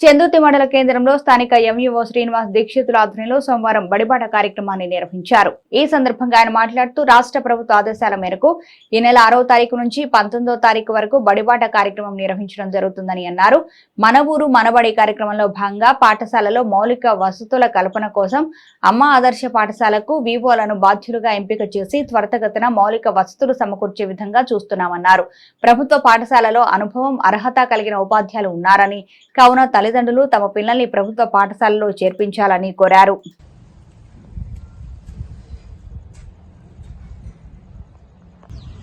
చందుర్తి మండల కేంద్రంలో స్థానిక ఎంఈఓ శ్రీనివాస్ దీక్షితుల ఆధ్వర్యంలో సోమవారం బడిబాట కార్యక్రమాన్ని నిర్వహించారు. ఈ సందర్భంగా ఆయన మాట్లాడుతూ రాష్ట్ర ప్రభుత్వ ఆదేశాల మేరకు ఈ నెల ఆరో తారీఖు నుంచి పంతొమ్మిదో తారీఖు వరకు బడిబాట కార్యక్రమం నిర్వహించడం జరుగుతుందని అన్నారు. మన ఊరు మనబడి కార్యక్రమంలో భాగంగా పాఠశాలలో మౌలిక వసతుల కల్పన కోసం అమ్మ ఆదర్శ పాఠశాలకు వివోలను బాధ్యులుగా ఎంపిక చేసి త్వరితగతిన మౌలిక వసతులు సమకూర్చే విధంగా చూస్తున్నామన్నారు. ప్రభుత్వ పాఠశాలలో అనుభవం అర్హత కలిగిన ఉపాధ్యాయులు ఉన్నారని కావున తల్లిదండ్రులు తమ పిల్లల్ని ప్రభుత్వ పాఠశాలలో చేర్పించాలని కోరారు.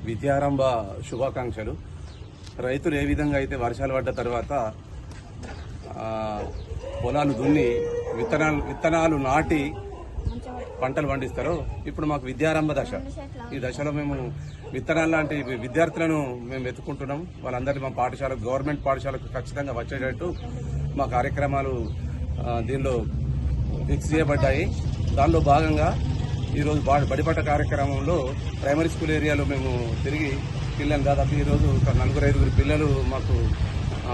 విద్యారంభ శుభాకాంక్షలు. రైతులు ఏ విధంగా అయితే వర్షాలు పడ్డ తర్వాత పొలాలు దున్ని విత్తనాలు విత్తనాలు నాటి పంటలు పండిస్తారో ఇప్పుడు మాకు విద్యారంభ దశ. ఈ దశలో మేము విత్తనాలు లాంటి విద్యార్థులను మేము వెతుకుంటున్నాం వాళ్ళందరినీ మా పాఠశాల గవర్నమెంట్ పాఠశాలకు ఖచ్చితంగా వచ్చేటట్టు మా కార్యక్రమాలు దీనిలో ఫిక్స్ చేయబడ్డాయి. దానిలో భాగంగా ఈరోజు బడిపట్ట కార్యక్రమంలో ప్రైమరీ స్కూల్ ఏరియాలో మేము తిరిగి పిల్లలు దాదాపు ఈరోజు ఒక నలుగురు ఐదుగురు పిల్లలు మాకు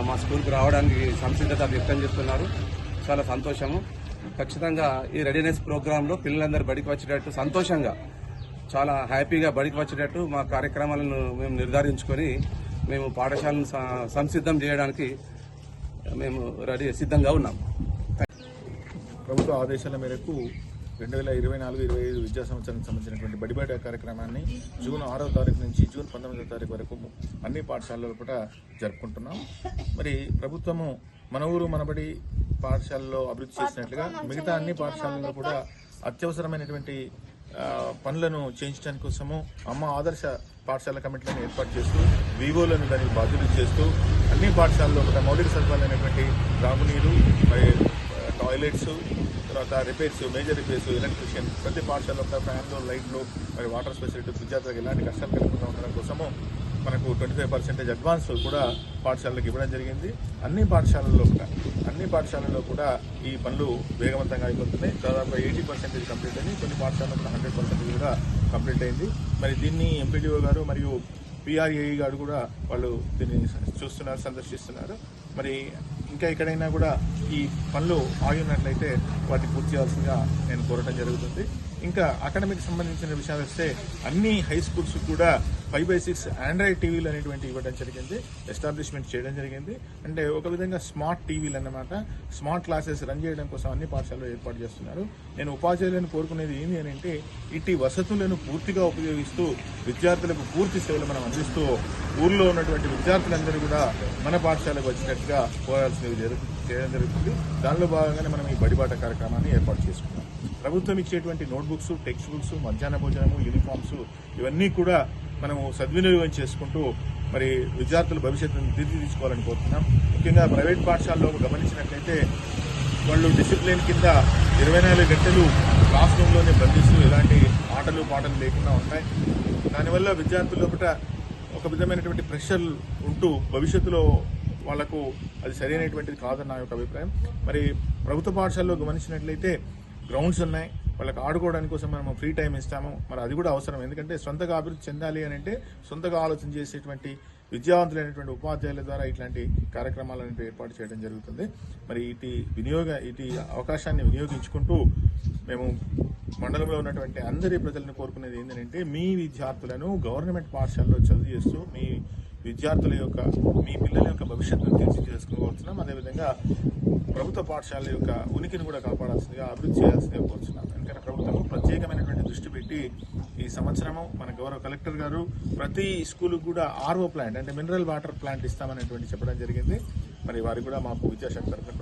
మా స్కూల్కి రావడానికి సంసిద్ధత వ్యక్తం చేస్తున్నారు. చాలా సంతోషము. ఖచ్చితంగా ఈ రెడీనెస్ ప్రోగ్రాంలో పిల్లలందరూ బడికి వచ్చేటట్టు సంతోషంగా చాలా హ్యాపీగా బడికి వచ్చేటట్టు మా కార్యక్రమాలను మేము నిర్ధారించుకొని మేము పాఠశాలను సంసిద్ధం చేయడానికి మేము రెడీ సిద్ధంగా ఉన్నాం. ప్రభుత్వ ఆదేశాల మేరకు రెండు వేల ఇరవై నాలుగు ఇరవై ఐదు విద్యా సంవత్సరానికి సంబంధించినటువంటి బడిబాట కార్యక్రమాన్ని జూన్ ఆరో తారీఖు నుంచి జూన్ పంతొమ్మిదవ తారీఖు వరకు అన్ని పాఠశాలలు కూడా జరుపుకుంటున్నాం. మరి ప్రభుత్వము మన ఊరు మనబడి పాఠశాలలో అభివృద్ధి చేసినట్లుగా మిగతా అన్ని పాఠశాలల్లో కూడా అత్యవసరమైనటువంటి పనులను చేయించడానికి కోసము అమ్మ ఆదర్శ పాఠశాల కమిటీలను ఏర్పాటు చేస్తూ వివోలను దానికి బాధ్యతలు చేస్తూ అన్ని పాఠశాలలో ఒక మౌలిక సదుపాయాలైనటువంటి త్రాగునీరు మరి టాయిలెట్స్ తర్వాత రిపేర్స్ మేజర్ రిపేర్స్ ఎలక్ట్రిషియన్ ప్రతి పాఠశాలలో ఫ్యాన్లు లైట్లు మరి వాటర్ ఫెసిలిటీ విద్యార్థులకు ఎలాంటి కష్టాలు కలగకుండా ఉండడం కోసము మనకు ట్వంటీ ఫైవ్ పర్సెంటేజ్ అడ్వాన్స్ కూడా పాఠశాలలకు ఇవ్వడం జరిగింది. అన్ని పాఠశాలల్లో కూడా అన్ని పాఠశాలల్లో కూడా ఈ పనులు వేగవంతంగా అయిపోతున్నాయి. దాదాపు ఎయిటీ పర్సెంటేజ్ కంప్లీట్ అయింది. కొన్ని పాఠశాలలో కూడా హండ్రెడ్ పర్సెంటేజ్ కూడా కంప్లీట్ అయింది. మరి దీన్ని ఎంపీడీఓ గారు మరియు పిఆర్ఏఈ గారు కూడా వాళ్ళు దీన్ని చూస్తున్నారు సందర్శిస్తున్నారు. మరి ఇంకా ఎక్కడైనా కూడా ఈ పనులు ఆగి ఉన్నట్లయితే వాటిని పూర్తి చేయాల్సిందిగా నేను కోరటం జరుగుతుంది. ఇంకా అకాడమిక్ సంబంధించిన విషయాలు వస్తే అన్ని హై స్కూల్స్ కూడా ఫైవ్ బై సిక్స్ ఆండ్రాయిడ్ టీవీలు అనేటువంటి ఇవ్వడం జరిగింది. ఎస్టాబ్లిష్మెంట్ చేయడం జరిగింది. అంటే ఒక విధంగా స్మార్ట్ టీవీలు అన్నమాట. స్మార్ట్ క్లాసెస్ రన్ చేయడం కోసం అన్ని పాఠశాలలో ఏర్పాటు చేస్తున్నారు. నేను ఉపాధ్యాయులను కోరుకునేది ఏంటి అని అంటే ఇటు వసతులను పూర్తిగా ఉపయోగిస్తూ విద్యార్థులకు పూర్తి సేవలు మనం అందిస్తూ ఊర్లో ఉన్నటువంటి విద్యార్థులందరూ కూడా మన పాఠశాలకు వచ్చినట్టుగా కోరాల్సి జరుగు చేయడం జరుగుతుంది. దానిలో భాగంగానే మనం ఈ బడిబాట కార్యక్రమాన్ని ఏర్పాటు చేసుకున్నాం. ప్రభుత్వం ఇచ్చేటువంటి నోట్బుక్స్ టెక్స్ట్ బుక్స్ మధ్యాహ్న భోజనము యూనిఫామ్స్ ఇవన్నీ కూడా మనము సద్వినియోగం చేసుకుంటూ మరి విద్యార్థుల భవిష్యత్తును తీర్చిదిద్దుకోవాలని కోరుతున్నాం. ముఖ్యంగా ప్రైవేట్ పాఠశాలలో గమనించినట్లయితే వాళ్ళు డిసిప్లిన్ కింద ఇరవై నాలుగు గంటలు క్లాస్ రూమ్లోనే బంధిస్తూ ఎలాంటి ఆటలు పాటలు లేకుండా ఉంటాయి. దానివల్ల విద్యార్థుల లోపల ఒక విధమైనటువంటి ప్రెషర్ ఉంటూ భవిష్యత్తులో వాళ్ళకు అది సరైనటువంటిది కాదని నా యొక్క అభిప్రాయం. మరి ప్రభుత్వ పాఠశాలలో గమనించినట్లయితే గ్రౌండ్స్ ఉన్నాయి. వాళ్ళకి ఆడుకోవడానికి కోసం మనం ఫ్రీ టైం ఇస్తాము. మరి అది కూడా అవసరం. ఎందుకంటే సొంతగా అభివృద్ధి చెందాలి అని అంటే సొంతగా ఆలోచన చేసేటువంటి విద్యావంతులైనటువంటి ఉపాధ్యాయుల ద్వారా ఇట్లాంటి కార్యక్రమాలను ఏర్పాటు చేయడం జరుగుతుంది. మరి ఇటు వినియోగ ఇటు అవకాశాన్ని వినియోగించుకుంటూ మేము మండలంలో ఉన్నటువంటి అందరి ప్రజలను కోరుకునేది ఏంటంటే మీ విద్యార్థులను గవర్నమెంట్ పాఠశాలలో చదువు చేస్తూ మీ విద్యార్థుల యొక్క మీ పిల్లల యొక్క భవిష్యత్తును తీర్చిదిద్దుకోవాల్సినాం అదేవిధంగా ప్రభుత్వ పాఠశాలల యొక్క ఉనికిని కూడా కాపాడాల్సిందిగా అభివృద్ధి చేయాల్సిందిగా కోరుతున్నాం ఎందుకంటే ప్రభుత్వం ప్రత్యేకమైనటువంటి దృష్టి పెట్టి ఈ సంవత్సరము మన గౌరవ కలెక్టర్ గారు ప్రతి స్కూల్కి కూడా ఆర్ఓ ప్లాంట్ అంటే మినరల్ వాటర్ ప్లాంట్ ఇస్తామనేటువంటి చెప్పడం జరిగింది. మరి వారికి కూడా మాకు విద్యాశాఖ తరఫున